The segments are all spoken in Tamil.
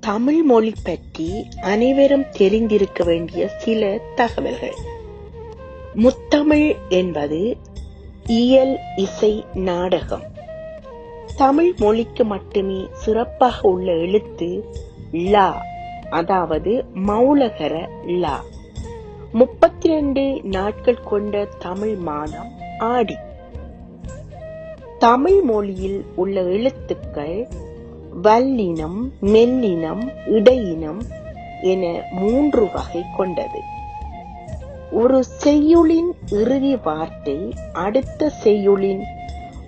தமிழ் மொழி பற்றி அனைவரும் தெரிந்திருக்க வேண்டிய சில தகவல்கள். முத்தமிழ் என்பது இயல் இசை நாடகம். தமிழ் மொழிக்கு மட்டுமே சிறப்பாக உள்ள எழுத்து லா அதாவது மௌலகர லா. முப்பத்தி ரெண்டு நாட்கள் கொண்ட தமிழ் மாதம் ஆடி. தமிழ் மொழியில் உள்ள எழுத்துக்கள் வல்லினம் மெல்லினம் இடையினம் என மூன்று வகை கொண்டது. ஒரு செய்யுளின் இறுதி வார்த்தை அடுத்த செய்யுளின்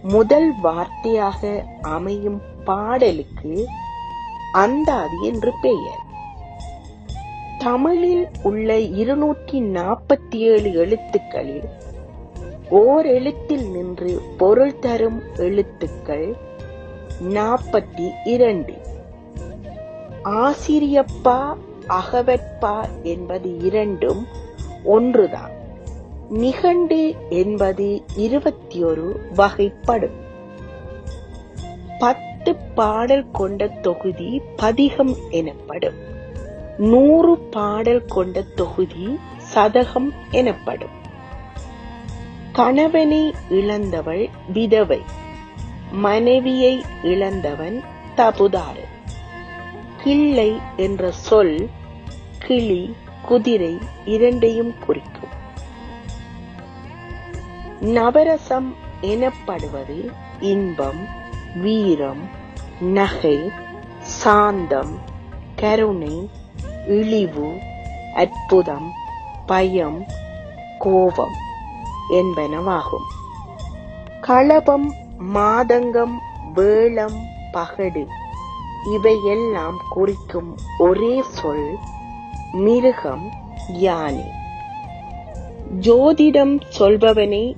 முதல் வார்த்தையாக அமையும் பாடலுக்கு அந்தாதி என்று பெயர். தமிழில் உள்ள இருநூற்றி நாற்பத்தி ஏழு எழுத்துக்களில் ஓர் எழுத்தில் நின்று பொருள் தரும் எழுத்துக்கள் நாற்பத்தி இரண்டு. ஆசிரியப்பா அகவற்பா என்பது இரண்டும் ஒன்றுதான். நிகண்டு என்பது இருபத்தி ஒரு வகைப்படும். பத்து பாடல் கொண்ட தொகுதி பதிகம் எனப்படும். நூறு பாடல் கொண்ட தொகுதி சதகம் எனப்படும். கணவனை இழந்தவள் விதவை. மனைவியை இழந்தவன் தபுதாறு. கிள்ளை என்ற சொல் கிளி குதிரை இரண்டையும் குறிக்கும். நவரசம் எனப்படுவது இன்பம் வீரம் நகை சாந்தம் கருணை இழிவு அற்புதம் பயம் கோபம் என்பனவாகும். களபம் மாதங்கம் வேளம் பகடு இவையெல்லாம் குறிக்கும் ஒரே சொல் மிருகம் யானை. ஜோதிடம் சொல்பவனை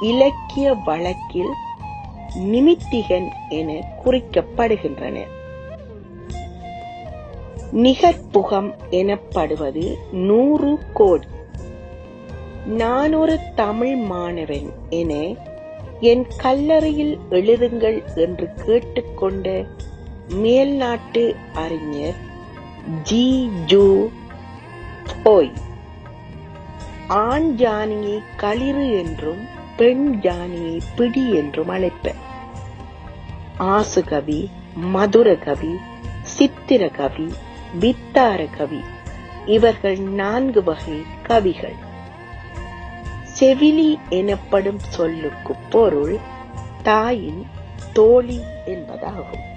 இலக்கிய வழக்கில் நிமித்திகன் என குறிக்கப்படுகின்றன. நிகர்புகம் எனப்படுவது நூறு கோடி. நான் ஒரு தமிழ் மாணவன் என என் கல்லறையில் எழுதுங்கள் என்று கேட்டுக்கொண்ட மேல்நாட்டு அறிஞர் ஜி. ஜூ. போய். ஆண் ஜானியை களிறு என்றும் பெண் ஜானியை பிடி என்றும் அழைப்பர். ஆசுகவி மதுரகவி சித்திரகவி வித்தார கவி இவர்கள் நான்கு வகை கவிகள். செவிலி எனப்படும் சொல்லுக்கு பொருள் தாயின் தோழி என்பதாகும்.